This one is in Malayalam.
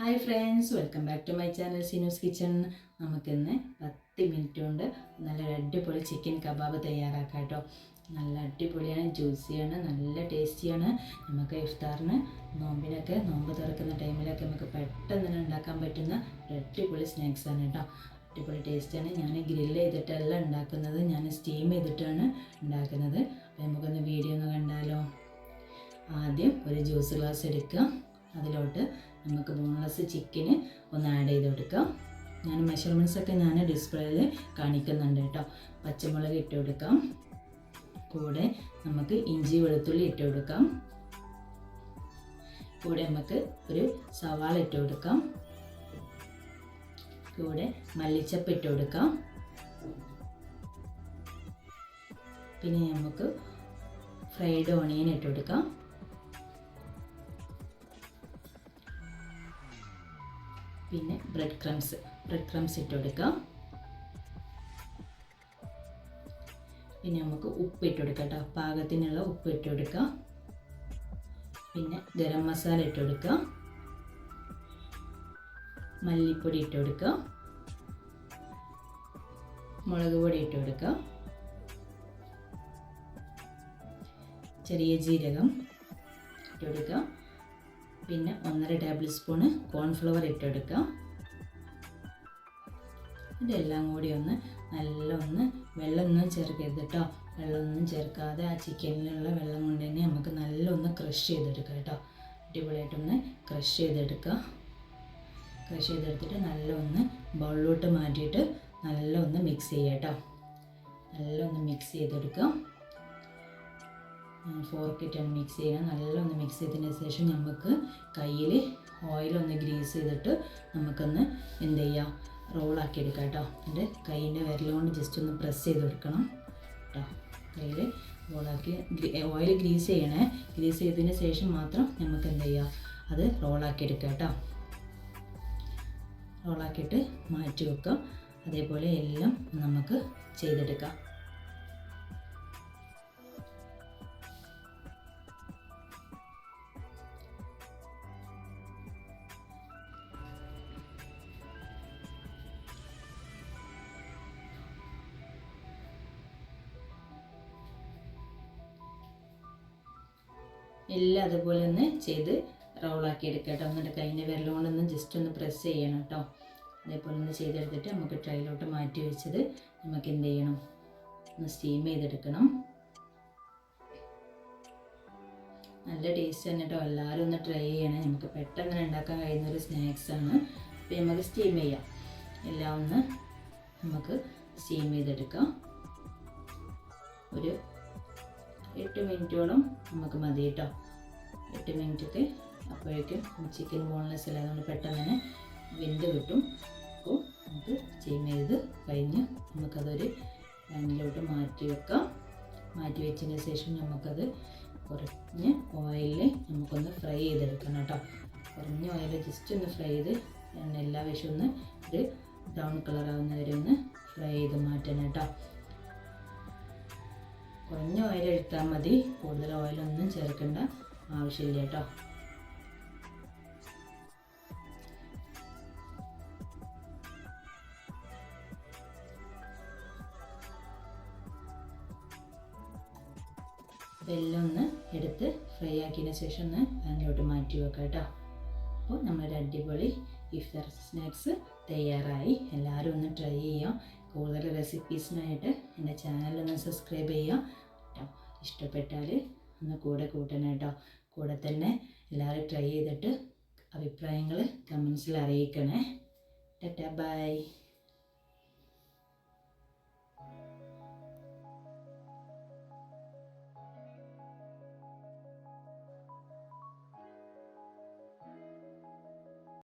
Hi friends welcome back to my channel Sinu's kitchen നമുക്കിന്ന് പത്ത് മിനിറ്റ് കൊണ്ട് നല്ലൊരു അടിപൊളി ചിക്കൻ കബാബ് തയ്യാറാക്കാം കേട്ടോ നല്ല അടിപൊളിയാണ് ജ്യൂസിയാണ് നല്ല ടേസ്റ്റിയാണ് നമുക്ക് ഇഫ്താറിന് നോമ്പിനൊക്കെ നോമ്പ് തുറക്കുന്ന ടൈമിലൊക്കെ നമുക്ക് പെട്ടെന്ന് തന്നെ ഉണ്ടാക്കാൻ പറ്റുന്ന അടിപൊളി സ്നാക്സാണ് കേട്ടോ. അടിപൊളി ടേസ്റ്റാണ് ഞാൻ ഗ്രില്ല് ചെയ്തിട്ടല്ല ഉണ്ടാക്കുന്നത്. ഞാൻ സ്റ്റീം ചെയ്തിട്ടാണ് ഉണ്ടാക്കുന്നത്. അപ്പോൾ നമുക്കൊന്ന് വീഡിയോ ഒന്ന് കണ്ടാലോ. ആദ്യം ഒരു ജ്യൂസ് ഗ്ലാസ് എടുക്കുക. അതിലോട്ട് നമുക്ക് ബോൺലെസ് ചിക്കന് ഒന്ന് ആഡ് ചെയ്ത് കൊടുക്കാം ഞാൻ മെഷർമെന്റ്സ് ഒക്കെ ഞാൻ ഡിസ്പ്ലേയിൽ കാണിക്കുന്നുണ്ട് കേട്ടോ. പച്ചമുളക് ഇട്ട് കൊടുക്കാം കൂടെ നമുക്ക് ഇഞ്ചി വെളുത്തുള്ളി ഇട്ട് കൊടുക്കാം കൂടെ നമുക്ക് ഒരു സവാള ഇട്ട് കൊടുക്കാം കൂടെ മല്ലിച്ചപ്പ് ഇട്ട് കൊടുക്കാം പിന്നെ നമുക്ക് ഫ്രൈഡ് ഓണിയൻ ഇട്ട് കൊടുക്കാം പിന്നെ ബ്രെഡ് ക്രംസ് ബ്രെഡ് ക്രംസ് ഇട്ട് കൊടുക്കാം പിന്നെ നമുക്ക് ഉപ്പ് ഇട്ട് കൊടുക്കാം കേട്ടോ പാകത്തിനുള്ള ഉപ്പ് ഇട്ട് കൊടുക്കാം പിന്നെ ഗരം മസാല ഇട്ട് മല്ലിപ്പൊടി ഇട്ട് കൊടുക്കാം മുളക് പൊടി ഇട്ട് ചെറിയ ജീരകം ഇട്ട് പിന്നെ ഒന്നര ടേബിൾ സ്പൂണ് കോൺഫ്ലവർ ഇട്ടെടുക്കാം ഇതെല്ലാം കൂടി ഒന്ന് നല്ല ഒന്ന് വെള്ളമൊന്നും ചേർക്കരുത് കേട്ടോ. വെള്ളമൊന്നും ചേർക്കാതെ ആ ചിക്കനിലുള്ള വെള്ളം കൊണ്ട് തന്നെ നമുക്ക് നല്ല ഒന്ന് ക്രഷ് ചെയ്തെടുക്കാം കേട്ടോ. അടിപൊളിയായിട്ടൊന്ന് ക്രഷ് ചെയ്തെടുക്കുക. ക്രഷ് ചെയ്തെടുത്തിട്ട് നല്ല ഒന്ന് ബൗളിലോട്ട് മാറ്റിയിട്ട് നല്ല ഒന്ന് മിക്സ് ചെയ്യാം കേട്ടോ. നല്ല ഒന്ന് മിക്സ് ചെയ്തെടുക്കാം ഫോർക്കിട്ടാണ് മിക്സ് ചെയ്യുക. നല്ലൊന്ന് മിക്സ് ചെയ്തതിന് ശേഷം നമുക്ക് കയ്യിൽ ഓയിലൊന്ന് ഗ്രീസ് ചെയ്തിട്ട് നമുക്കൊന്ന് എന്ത് ചെയ്യാം? റോളാക്കി എടുക്കാം കേട്ടോ എന്റെ കൈയിന്റെ വിരലുകൊണ്ട് ജസ്റ്റ് ഒന്ന് പ്രസ് ചെയ്ത് കൊടുക്കണം കേട്ടോ കയ്യിൽ റോളാക്കി ഓയിൽ ഗ്രീസ് ചെയ്യണേ. ഗ്രീസ് ചെയ്തതിന് ശേഷം മാത്രം നമുക്ക് എന്ത് ചെയ്യാം? അത് റോളാക്കി എടുക്കാം കേട്ടോ റോളാക്കിയിട്ട് മാറ്റി വെക്കാം. അതേപോലെ എല്ലാം നമുക്ക് ചെയ്തെടുക്കാം. എല്ലാം അതുപോലെ ഒന്ന് ചെയ്ത് റോളാക്കി എടുക്കുക കേട്ടോ. എന്നിട്ട് കൈന്റെ വിരലുകൊണ്ടൊന്ന് ജസ്റ്റ് ഒന്ന് പ്രസ് ചെയ്യണം കേട്ടോ. അതേപോലെ ഒന്ന് ചെയ്തെടുത്തിട്ട് നമുക്ക് ട്രൈയിലോട്ട് മാറ്റി വെച്ചത് നമുക്ക് എന്ത് ചെയ്യണം? ഒന്ന് സ്റ്റീം ചെയ്തെടുക്കണം. നല്ല ടേസ്റ്റ് തന്നെ കേട്ടോ. എല്ലാവരും ഒന്ന് ട്രൈ ചെയ്യണം. നമുക്ക് പെട്ടെന്ന് ഉണ്ടാക്കാൻ കഴിയുന്ന ഒരു സ്നാക്സാണ് അപ്പോൾ നമുക്ക് സ്റ്റീം ചെയ്യാം. എല്ലാം ഒന്ന് നമുക്ക് സ്റ്റീം ചെയ്തെടുക്കാം. ഒരു എട്ട് മിനിറ്റോളം നമുക്ക് മതി കേട്ടോ. എട്ട് മിനിറ്റൊക്കെ അപ്പോഴേക്കും ചിക്കൻ ബോൺലെസ് അല്ലാതെ പെട്ടെന്ന് തന്നെ വെന്ത് കിട്ടും. അപ്പോൾ നമുക്ക് ചെയ്ത് കഴിഞ്ഞ് നമുക്കതൊരു പാനിലോട്ട് മാറ്റി വെക്കാം. മാറ്റി വെച്ചതിന് ശേഷം നമുക്കത് കുറഞ്ഞ് ഓയിലിൽ നമുക്കൊന്ന് ഫ്രൈ ചെയ്തെടുക്കണം കേട്ടോ. കുറഞ്ഞ ഓയിലിൽ ജസ്റ്റ് ഒന്ന് ഫ്രൈ ചെയ്ത് എല്ലാ വശവും ഒന്ന് ഒരു ബ്രൗൺ കളർ വരെ ഒന്ന് ഫ്രൈ ചെയ്ത് മാറ്റണം കേട്ടോ. കുറഞ്ഞ ഓയിൽ എടുത്താൽ മതി. കൂടുതൽ ഓയിലൊന്നും ചേർക്കേണ്ട. ആവശ്യമില്ല കേട്ടോ. എല്ലാം ഒന്ന് എടുത്ത് ഫ്രൈ ആക്കിയതിന് ശേഷം ഒന്ന് അതിലോട്ട് മാറ്റി വെക്കാം കേട്ടോ. അപ്പോൾ നമ്മളൊരു അടിപൊളി ഇഫ്താർ സ്നാക്സ് തയ്യാറായി. എല്ലാവരും ഒന്ന് ട്രൈ ചെയ്യാം. കൂടുതൽ റെസിപ്പീസിനായിട്ട് എന്റെ ചാനലൊന്ന് സബ്സ്ക്രൈബ് ചെയ്യാം കേട്ടോ. ഇഷ്ടപ്പെട്ടാൽ ഒന്ന് കൂടെ കൂട്ടണം കേട്ടോ. കൂടെ തന്നെ എല്ലാവരും ട്രൈ ചെയ്തിട്ട് അഭിപ്രായങ്ങൾ കമൻസിൽ അറിയിക്കണേ. Tata bye